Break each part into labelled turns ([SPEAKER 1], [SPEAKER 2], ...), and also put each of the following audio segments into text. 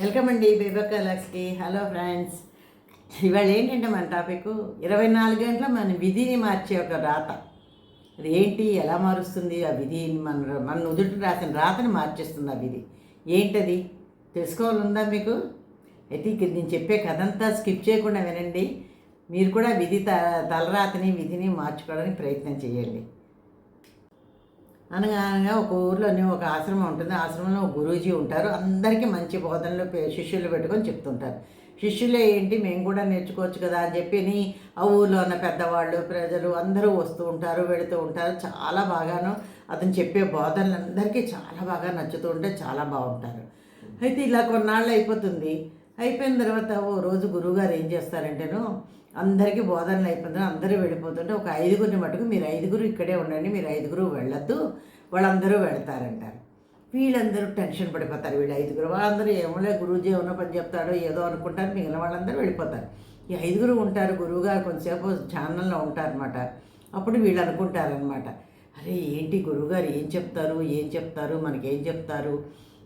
[SPEAKER 1] Welcome అండి బేబక్క లక్స్కి hello friends. ఇవాళ ఏంటంటే మన టాపిక్? ఇరవై నాలుగు గంటల మన విధిని మార్చే ఒక రాత. అది ఏంటి? ఎలా మారుస్తుంది? ఆ విధి మన మన నుదుటి రాసిన రాతని మార్చేస్తుంది ఆ విధి. ఏంటది? తెలుసుకోవాలందా మీకు? అయితే ఇక్కడ నేను చెప్పే కథ అంతా స్కిప్ చేయకుండా వినండి. మీరు కూడా విధి త తలరాతని విధిని మార్చుకోవడానికి ప్రయత్నం చేయండి. అనగా అనగా ఒక ఊర్లోనే ఒక ఆశ్రమం ఉంటుంది. ఆశ్రమంలో ఒక గురూజీ ఉంటారు. అందరికీ మంచి బోధనలు పె- శిష్యులు పెట్టుకొని చెప్తుంటారు. శిష్యులే ఏంటి? మేము కూడా నేర్చుకోవచ్చు కదా అని చెప్పి ఆ ఊర్లో ఉన్న పెద్దవాళ్ళు ప్రజలు అందరూ వస్తూ ఉంటారు వెళుతూ ఉంటారు. చాలా బాగాను అతను చెప్పే బోధనలు అందరికీ చాలా బాగా నచ్చుతూ ఉంటే చాలా బాగుంటారు. అయితే ఇలా కొన్నాళ్ళు అయిపోతుంది. అయిపోయిన తర్వాత ఓ రోజు గురువుగారు ఏం చేస్తారంటేను అందరికీ బోధనలు అయిపోతుంది అందరూ వెళ్ళిపోతుంటే ఒక ఐదుగురిని మటుకు మీరు ఐదుగురు ఇక్కడే ఉండండి మీరు ఐదుగురు వెళ్ళొద్దు వాళ్ళందరూ వెళ్తారంటారు. వీళ్ళందరూ టెన్షన్ పడిపోతారు. వీళ్ళు ఐదుగురు వాళ్ళందరూ ఏమోలే గురువుజీ ఏమన్నా పని చెప్తాడో ఏదో అనుకుంటారు మిగిలిన వాళ్ళందరూ వెళ్ళిపోతారు. ఈ ఐదుగురు ఉంటారు గురువుగారు కొంతసేపు ఛానల్లో ఉంటారనమాట అప్పుడు వీళ్ళు అనుకుంటారనమాట అరే ఏంటి గురువుగారు ఏం చెప్తారు ఏం చెప్తారు మనకేం చెప్తారు?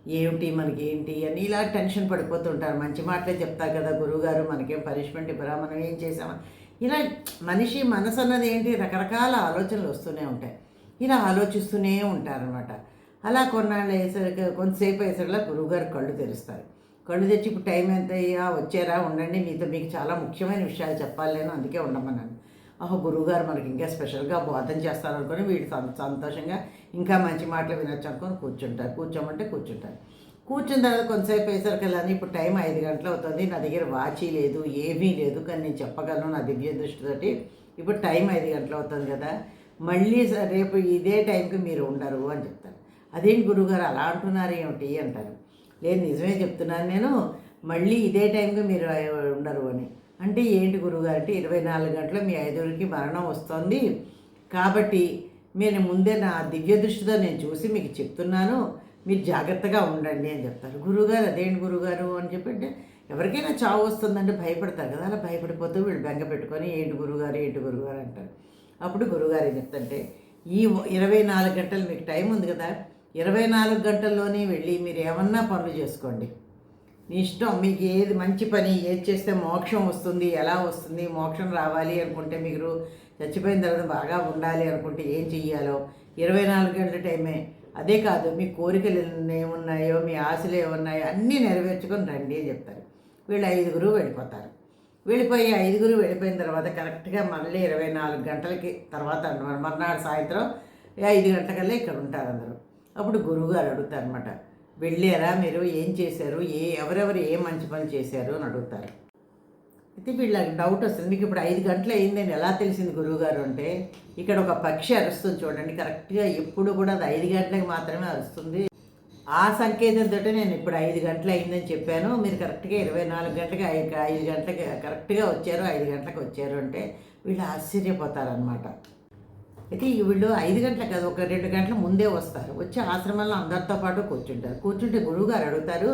[SPEAKER 1] ఏమిటి మనకి ఏంటి అని ఇలా టెన్షన్ పడిపోతుంటారు. మంచి మాటలే చెప్తారు కదా గురువుగారు మనకేం పనిష్మెంట్ ఇవ్వరా మనం ఏం చేసామా ఇలా మనిషి మనసు అన్నది ఏంటి? రకరకాల ఆలోచనలు వస్తూనే ఉంటాయి. ఇలా ఆలోచిస్తూనే ఉంటారనమాట అలా కొన్నాళ్ళు వేసరికి కొంతసేపు వేసరిలా గురువుగారు కళ్ళు తెరుస్తారు. కళ్ళు తెచ్చి ఇప్పుడు టైం ఎంత అయ్యా వచ్చారా? ఉండండి. మీతో మీకు చాలా ముఖ్యమైన విషయాలు చెప్పాలి నేను అందుకే ఉండమన్నాను. ఆహో గురువుగారు మనకి ఇంకా స్పెషల్గా బోధన చేస్తారనుకొని వీడు సంతోషంగా ఇంకా మంచి మాటలు వినొచ్చు అనుకొని కూర్చుంటారు. కూర్చోమంటే కూర్చుంటారు. కూర్చున్న తర్వాత కొంతసేపు వేసరికెళ్ళని ఇప్పుడు టైం ఐదు గంటలు అవుతుంది నా దగ్గర వాచి లేదు ఏమీ లేదు కానీ నేను చెప్పగలను నా దివ్య దృష్టితోటి. ఇప్పుడు టైం ఐదు గంటలు అవుతుంది కదా మళ్ళీ రేపు ఇదే టైంకి మీరు ఉండరు అని చెప్తారు. అదేంటి గురువుగారు అలా అంటున్నారు ఏమిటి అంటారు. లేదు నిజమే చెప్తున్నాను నేను మళ్ళీ ఇదే టైంకి మీరు ఉండరు అని. అంటే ఏంటి గురువుగారు అంటే ఇరవై నాలుగు గంటలు మీ ఐదుగురికి మరణం వస్తుంది. కాబట్టి నేను ముందే నా దివ్య దృష్టితో నేను చూసి మీకు చెప్తున్నాను. మీరు జాగ్రత్తగా ఉండండి అని చెప్తారు. గురువుగారు అదేంటి గురువుగారు అని చెప్పి అంటే ఎవరికైనా చావు వస్తుందంటే భయపడతారు కదా. అలా భయపడిపోతూ వీళ్ళు బెంగ పెట్టుకొని ఏంటి గురువుగారు ఏంటి గురువుగారు అంటారు. అప్పుడు గురువుగారు ఏం చెప్తంటే ఈ ఇరవై నాలుగు గంటలు మీకు టైం ఉంది కదా. ఇరవై నాలుగు గంటల్లోనే వెళ్ళి మీరు ఏమన్నా పనులు చేసుకోండి. మీ ఇష్టం మీకు ఏది మంచి పని ఏది చేస్తే మోక్షం వస్తుంది ఎలా వస్తుంది మోక్షం రావాలి అనుకుంటే మీరు చచ్చిపోయిన తర్వాత బాగా ఉండాలి అనుకుంటే ఏం చెయ్యాలో? ఇరవై నాలుగు గంటల టైమే. అదే కాదు మీ కోరికలు ఏమున్నాయో మీ ఆశలు ఏమున్నాయో అన్నీ నెరవేర్చుకొని రండి అని చెప్తారు. వీళ్ళు ఐదుగురు వెళ్ళిపోతారు. వెళ్ళిపోయి ఐదుగురు వెళ్ళిపోయిన తర్వాత కరెక్ట్గా మళ్ళీ ఇరవై నాలుగు గంటలకి తర్వాత మర్నాడు సాయంత్రం ఐదు గంటలకల్లా ఇక్కడ ఉంటారు అందరూ. అప్పుడు గురువుగారు అడుగుతారు అనమాట వెళ్ళారా మీరు? ఏం చేశారు? ఏ ఎవరెవరు ఏ మంచి పని చేశారు అని అడుగుతారు. అయితే వీళ్ళకి డౌట్ వస్తుంది. మీకు ఇప్పుడు ఐదు గంటలు అయిందని ఎలా తెలిసింది గురువుగారు అంటే ఇక్కడ ఒక పక్షి అరుస్తుంది చూడండి. కరెక్ట్గా ఎప్పుడు కూడా అది ఐదు గంటలకు మాత్రమే అరుస్తుంది. ఆ సంకేతంతో నేను ఇప్పుడు ఐదు గంటలు అయిందని చెప్పాను. మీరు కరెక్ట్గా ఇరవై నాలుగు గంటలకి ఐదు ఐదు గంటలకి కరెక్ట్గా వచ్చారు ఐదు గంటలకు వచ్చారు అంటే వీళ్ళు ఆశ్చర్యపోతారనమాట అయితే ఈ వీళ్ళు ఐదు గంటలకు కాదు ఒక రెండు గంటల ముందే వస్తారు. వచ్చి ఆశ్రమంలో అందరితో పాటు కూర్చుంటారు. కూర్చుంటే గురువుగారు అడుగుతారు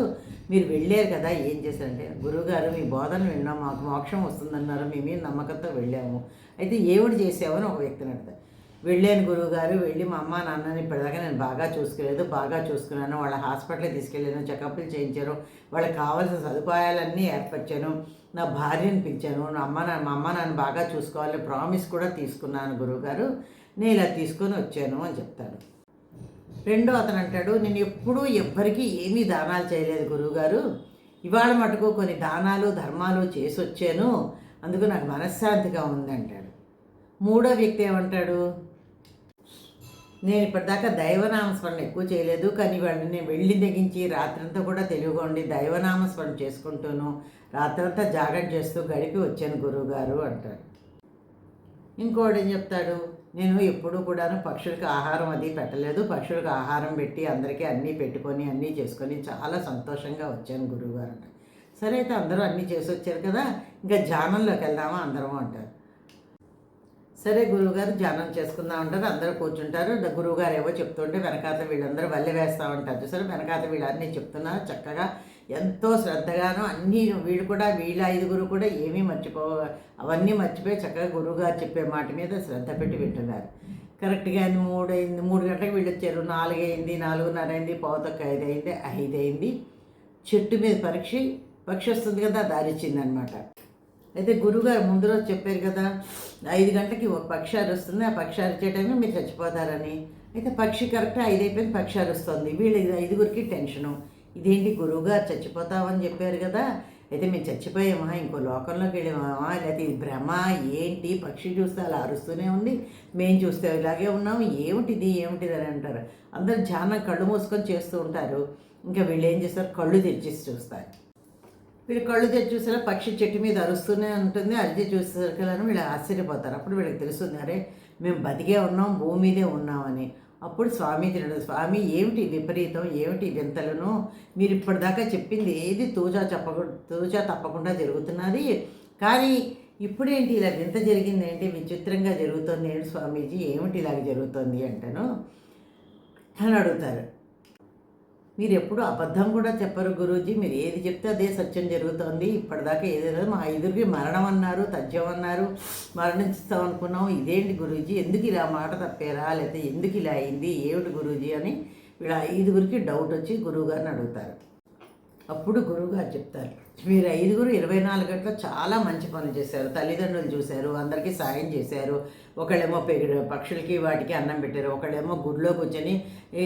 [SPEAKER 1] మీరు వెళ్ళారు కదా ఏం చేశారంటే గురువుగారు మీ బోధన విన్నాం మాకు మోక్షం వస్తుందన్నారు మీ మీద నమ్మకంతో వెళ్ళాము. అయితే ఏమిటి చేసావని ఒక వ్యక్తిని అడుగుతారు. వెళ్ళాను గురువుగారు వెళ్ళి మా అమ్మ నాన్నని ఇప్పటిదాకా నేను బాగా చూసుకోలేదు బాగా చూసుకున్నాను. వాళ్ళ హాస్పిటల్కి తీసుకెళ్ళాను చెకప్లు చేయించాను వాళ్ళకి కావాల్సిన సదుపాయాలన్నీ ఏర్పరిచాను. నా భార్యను పిలిచాను నా అమ్మ నాన్న మా అమ్మ నాన్న బాగా చూసుకోవాలి ప్రామిస్ కూడా తీసుకున్నాను గురువుగారు. నేను ఇలా తీసుకొని వచ్చాను అని చెప్తాడు. రెండో అతను అంటాడు నేను ఎప్పుడూ ఎవ్వరికీ ఏమీ దానాలు చేయలేదు గురువుగారు. ఇవాళ మటుకు కొన్ని దానాలు ధర్మాలు చేసి వచ్చాను. అందుకు నాకు మనశ్శాంతిగా ఉంది అంటాడు. మూడో వ్యక్తి ఏమంటాడు నేను ఇప్పటిదాకా దైవనామస్మరణ ఎక్కువ చేయలేదు కానీ వాడిని నేను వెళ్ళి తెగించి రాత్రంతా కూడా తెలివిగా ఉండి దైవనామస్మరణ చేసుకుంటూను రాత్రంతా జాగ్రత్త చేస్తూ గడిపి వచ్చాను గురువుగారు అంటాడు. ఇంకోటి ఏం చెప్తాడు నేను ఎప్పుడూ కూడాను పక్షులకు ఆహారం అది పెట్టలేదు. పక్షులకు ఆహారం పెట్టి అందరికీ అన్నీ పెట్టుకొని అన్నీ చేసుకొని చాలా సంతోషంగా వచ్చాను గురువుగారు. అంటారు సరే అయితే అందరూ అన్నీ చేసి వచ్చారు కదా ఇంకా ధ్యానంలోకి వెళ్దామా అందరం అంటారు. సరే గురువుగారు ధ్యానం చేసుకుందాం అంటారు. అందరూ కూర్చుంటారు. గురువుగారు ఏవో చెప్తుంటే వెనకాత వీళ్ళందరూ వల్లె వేస్తూ ఉంటారు. చూసారు? వెనకాత వీళ్ళు అన్నీ చెప్తున్నారు. చక్కగా ఎంతో శ్రద్ధగాను అన్నీ వీళ్ళు కూడా వీళ్ళ ఐదుగురు కూడా ఏమీ మర్చిపో అవన్నీ మర్చిపోయి చక్కగా గురువుగారు చెప్పే మాట మీద శ్రద్ధ పెట్టి వింటున్నారు. కరెక్ట్గా మూడు అయింది మూడు గంటలకు వీళ్ళు వచ్చారు. నాలుగు అయింది నాలుగున్నర అయింది పావుతొక్క ఐదు అయింది ఐదు అయింది. చెట్టు మీద పరీక్ష పక్షి వస్తుంది కదా దారిచ్చిందనమాట అయితే గురుగారు ముందు రోజు చెప్పారు కదా ఐదు గంటలకి ఒక పక్షి అరుస్తుంది ఆ పక్షి అరిచే టైంలో మీరు చచ్చిపోతారని. అయితే పక్షి కరెక్ట్ ఐదు అయిపోయింది పక్షి అరుస్తుంది వీళ్ళ ఐదుగురికి టెన్షను. ఇదేంటి గురువుగారు చచ్చిపోతామని చెప్పారు కదా? అయితే మేము చచ్చిపోయామా ఇంకో లోకంలోకి వెళ్ళామా? లేకపోతే ఇది భ్రమ ఏంటి? పక్షి చూస్తే అలా అరుస్తూనే ఉంది. మేము చూస్తే ఇలాగే ఉన్నాము ఏమిటిది ఏమిటిది అని అంటారు. అందరు చాలా కళ్ళు మూసుకొని చేస్తూ ఉంటారు. ఇంకా వీళ్ళు ఏం చేస్తారు? కళ్ళు తెరిచేసి చూస్తారు. వీళ్ళు కళ్ళు తెరిచి చూసారా పక్షి చెట్టు మీద అరుస్తూనే ఉంటుంది. అరిచి చూసేసరికి వీళ్ళు ఆశ్చర్యపోతారు. అప్పుడు వీళ్ళకి తెలుస్తుంది అరే మేము బతికే ఉన్నాం భూమి మీదే ఉన్నామని. అప్పుడు స్వామి తినడు. స్వామి ఏమిటి విపరీతం? ఏమిటి వింతలను? మీరు ఇప్పటిదాకా చెప్పింది ఏది తూచా చెప్పకుండా తూచా తప్పకుండా జరుగుతున్నది. కానీ ఇప్పుడేంటి ఇలా వింత జరిగింది ఏంటి విచిత్రంగా జరుగుతుంది ఏంటి స్వామీజీ? ఏమిటి ఇలాగ జరుగుతుంది అంటాను అని అడుగుతారు మీరు ఎప్పుడు అబద్ధం కూడా చెప్పరు గురూజీ. మీరు ఏది చెప్తే అదే సత్యం జరుగుతోంది. ఇప్పటిదాకా ఏదైనా మా ఐదుగురికి మరణం అన్నారు తథ్యం అన్నారు మరణిస్తాం అనుకున్నాం. ఇదేంటి గురూజీ? ఎందుకు ఇలా మాట తప్పారా? లేకపోతే ఎందుకు ఇలా అయింది? ఏమిటి గురూజీ అని ఇలా ఐదుగురికి డౌట్ వచ్చి గురువుగారిని అడుగుతారు. అప్పుడు గురువుగారు చెప్తారు మీరు ఐదుగురు ఇరవై నాలుగు గంటలు చాలా మంచి పనులు చేశారు. తల్లిదండ్రులు చూశారు అందరికీ సాయం చేశారు. ఒకళ్ళేమో పెగిడు పక్షులకి వాటికి అన్నం పెట్టారు. ఒకళ్ళేమో గుడిలో కూర్చొని ఈ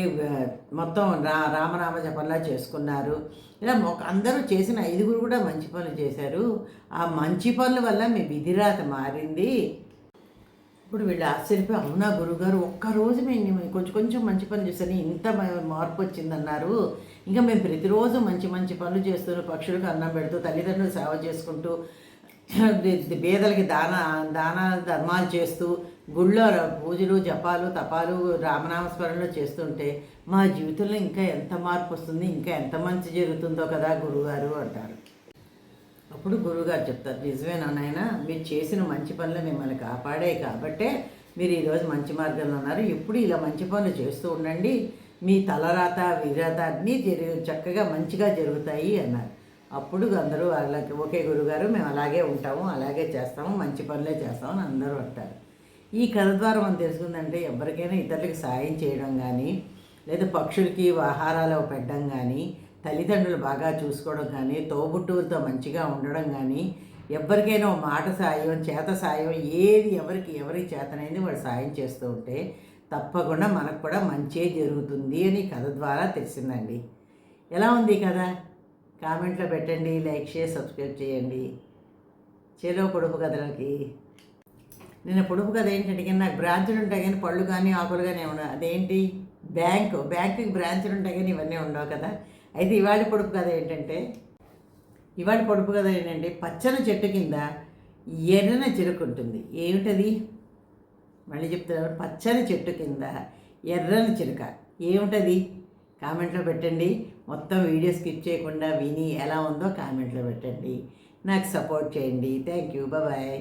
[SPEAKER 1] మొత్తం రా రామనామ జపంలా చేసుకున్నారు. ఇలా ఒక అందరూ చేసిన ఐదుగురు కూడా మంచి పనులు చేశారు. ఆ మంచి పనుల వల్ల మీ విధిరాత మారింది. ఇప్పుడు వీళ్ళు ఆశ్చర్యపోయి అవునా గురుగారు ఒక్కరోజు మేము కొంచెం కొంచెం మంచి పని చేస్తాను ఇంత మార్పు వచ్చిందన్నారు. ఇంకా మేము ప్రతిరోజు మంచి మంచి పనులు చేస్తూ పక్షులకు అన్నం పెడుతూ తల్లిదండ్రులు సేవ చేసుకుంటూ పేదలకి దాన దాన ధర్మాలు చేస్తూ గుళ్ళో పూజలు జపాలు తపాలు రామనామస్మరణలు చేస్తుంటే మా జీవితంలో ఇంకా ఎంత మార్పు వస్తుంది ఇంకా ఎంత మంచి జరుగుతుందో కదా గురుగారు అంటారు. అప్పుడు గురువుగారు చెప్తారు నిజమేనా నాయన మీరు చేసిన మంచి పనులు మిమ్మల్ని కాపాడే కాబట్టే మీరు ఈరోజు మంచి మార్గంలో ఉన్నారు. ఎప్పుడు ఇలా మంచి పనులు చేస్తూ ఉండండి. మీ తలరాత విరాత అన్నీ జరి చక్కగా మంచిగా జరుగుతాయి అన్నారు. అప్పుడు అందరూ అలాగే ఓకే గురుగారు మేము అలాగే ఉంటాము అలాగే చేస్తాము మంచి పనులే చేస్తాము అని అందరూ అంటారు. ఈ కథ ద్వారా మనం తెలుసుకుందంటే ఎవరికైనా ఇతరులకి సాయం చేయడం కానీ లేదా పక్షులకి ఆహారాలు పెట్టడం కానీ తల్లిదండ్రులు బాగా చూసుకోవడం కానీ తోబుట్టువులతో మంచిగా ఉండడం కానీ ఎవరికైనా మాట సాయం చేత సాయం ఏది ఎవరికి ఎవరికి చేతనైంది వాడు సాయం చేస్తూ ఉంటే తప్పకుండా మనకు కూడా మంచే జరుగుతుంది అని కథ ద్వారా తెలిసిందండి. ఎలా ఉంది కదా కామెంట్లో పెట్టండి లైక్ చేసి సబ్స్క్రైబ్ చేయండి. చెలో పొడుపు కథలకి. నిన్న పొడుపు కథ ఏంటంటే నాకు బ్రాంచులు ఉంటాయి కానీ పళ్ళు కానీ ఆకులు కానీ ఉండవు అదేంటి? బ్యాంకు బ్యాంకుకి బ్రాంచులు ఉంటాయి కానీ ఇవన్నీ ఉండవు కదా. అయితే ఇవాళ పొడుపు కథ ఏంటంటే ఇవాళ పొడుపు కథ ఏంటంటే పచ్చని చెట్టు కింద ఎర్రన చిలుక ఉంటుంది. ఏమిటది? మళ్ళీ చెప్తున్నారు పచ్చని చెట్టు కింద ఎర్రని చిలుక ఏమిటది? కామెంట్లో పెట్టండి. మొత్తం వీడియో స్కిప్ చేయకుండా విని ఎలా ఉందో కామెంట్లో పెట్టండి. నాకు సపోర్ట్ చేయండి. Thank you. బాయ్.